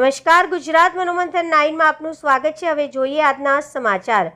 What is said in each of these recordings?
નમસ્કાર, ગુજરાત મનોમંથન નાઇનમાં આપનું સ્વાગત છે. હવે જોઈએ આજના સમાચાર.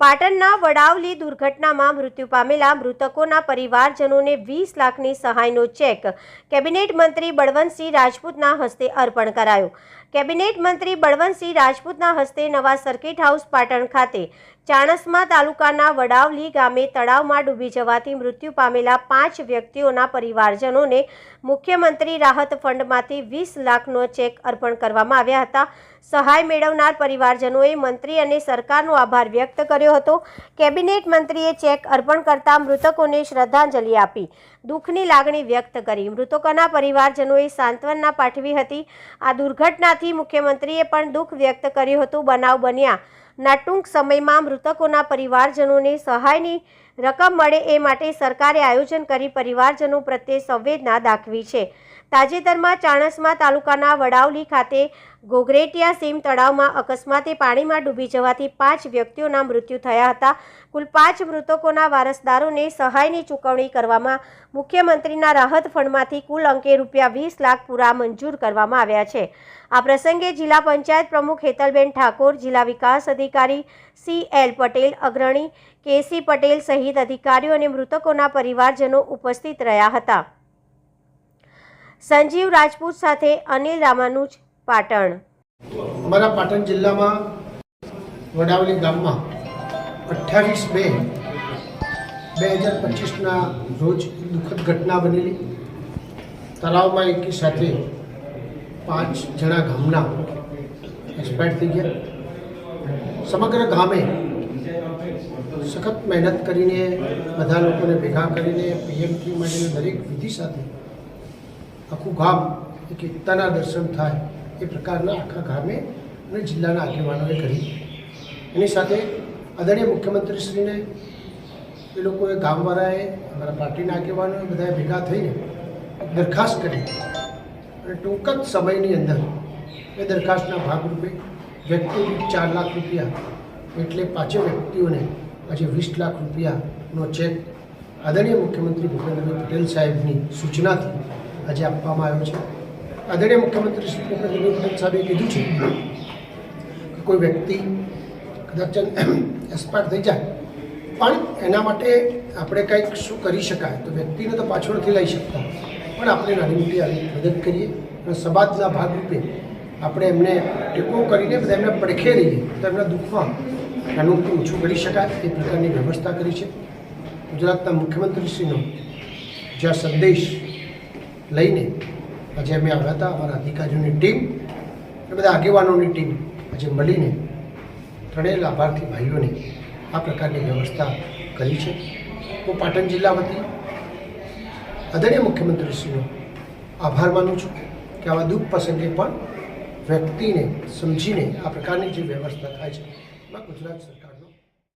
પાટણના વડાવલી દુર્ઘટનામાં મૃત્યુ પામેલા મૃતકોના પરિવારજનોને વીસ લાખની સહાયનો ચેક કેબિનેટ મંત્રી બળવંતસિંહ રાજપૂતના હસ્તે અર્પણ કરાયો. કેબિનેટ મંત્રી બળવંતસિંહ રાજપૂતના હસ્તે નવા સર્કિટ હાઉસ પાટણ ખાતે ચાણસ્મા તાલુકાના વડાવલી ગામે તળાવમાં ડૂબી જવાથી મૃત્યુ પામેલા પાંચ વ્યક્તિઓના પરિવારજનોને મુખ્યમંત્રી રાહત ફંડમાંથી વીસ લાખનો ચેક અર્પણ કરવામાં આવ્યા હતા. સહાય મેળવનાર પરિવારજનોએ મંત્રી અને સરકારનો આભાર વ્યક્ત કર્યો હતો. કેબિનેટ મંત્રીએ ચેક અર્પણ કરતા મૃતકોને શ્રદ્ધાંજલિ આપી. દુઃખની લાગણી વ્યક્ત કરી. મૃતકોના પરિવારજનોએ સાંત્વના પાઠવી હતી. આ દુર્ઘટનાથી મુખ્યમંત્રીએ પણ દુઃખ વ્યક્ત કર્યું હતું. બનાવ બન્યા. ના ટૂંક સમયમાં મૃતકોના પરિવારજનોને સહાયની રકમ મળે એ માટે સરકારે આયોજન કરી પરિવારજનો પ્રત્યે સંવેદના દાખવી છે. તાજેતરમાં ચાણસમા તાલુકાના વડાવલી ખાતે ગોગરેટિયા સીમ તળાવમાં અકસ્માતે પાણીમાં ડૂબી જવાથી પાંચ વ્યક્તિઓના મૃત્યુ થયા હતા. કુલ પાંચ મૃતકોના વારસદારોને સહાયની ચૂકવણી કરવામાં મુખ્યમંત્રીના રાહત ફંડમાંથી કુલ અંકે રૂપિયા વીસ લાખ પૂરા મંજૂર કરવામાં આવ્યા છે. આ પ્રસંગે જિલ્લા પંચાયત પ્રમુખ હેતલબેન ઠાકોર, જિલ્લા વિકાસ અધિકારી સી એલ પટેલ, અગ્રણી કેસી પટેલ સહિત અધિકારીઓ અને મૃતકોના પરિવારજનો ઉપસ્થિત રહ્યા હતા. સંજીવ રાજપૂત સાથે અનિલ રામાનુજ, પાટણ. અમારા પાટણ જિલ્લામાં વડાવલી ગામમાં અઠ્યાવીસ બે બે હજાર પચીસના રોજ દુઃખદ ઘટના બનેલી. તળાવમાં એકી સાથે પાંચ જણા ગામના એક્સપાયર થઈ ગયા. સમગ્ર ગામે સખત મહેનત કરીને બધા લોકોને ભેગા કરીને પીએમથી મળીને દરેક વિધિ સાથે આખું ગામ એક એકતાના દર્શન થાય એ પ્રકારના આખા ગામે અને જિલ્લાના આગેવાનોએ કરી. એની સાથે આદરણીય મુખ્યમંત્રીશ્રીને એ લોકોએ ગામવાળાએ, અમારા પાર્ટીના આગેવાનોએ બધાએ ભેગા થઈને દરખાસ્ત કરી. અને ટૂંક જ સમયની અંદર એ દરખાસ્તના ભાગરૂપે વ્યક્તિ ચાર લાખ રૂપિયા એટલે પાંચે વ્યક્તિઓને આજે વીસ લાખ રૂપિયાનો ચેક આદરણીય મુખ્યમંત્રી ભૂપેન્દ્રભાઈ પટેલ સાહેબની સૂચનાથી આજે આપવામાં આવ્યો છે. આદરણીય મુખ્યમંત્રી શ્રી ભૂપેન્દ્રભાઈ પટેલ સાહેબે કીધું છે કે કોઈ વ્યક્તિ કદાચ એક્સપાયર થઈ જાય, પણ એના માટે આપણે કંઈક શું કરી શકાય? તો વ્યક્તિને તો પાછળ નથી લઈ શકતા. પણ આપણે નાની મોટી આવી મદદ કરીએ અને સમાજના ભાગરૂપે આપણે એમને ટેકો કરીને બધા એમને પડખે રહીએ તો એમના દુઃખમાં એનું ઓછું કરી શકાય એ પ્રકારની વ્યવસ્થા કરી છે. ગુજરાતના મુખ્યમંત્રીશ્રીનો જે આ સંદેશ લઈને આજે અમે આવ્યા હતા, અમારા અધિકારીઓની ટીમ અને બધા આગેવાનોની ટીમ આજે મળીને ત્રણેય લાભાર્થી ભાઈઓને આ પ્રકારની વ્યવસ્થા કરી છે. હું પાટણ જિલ્લા વતી આદરણીય મુખ્યમંત્રીશ્રીનો આભાર માનું છું કે આવા દુઃખ પ્રસંગે પણ વ્યક્તિને સમજીને આ પ્રકારની જે વ્યવસ્થા થાય છે એમાં ગુજરાત સરકાર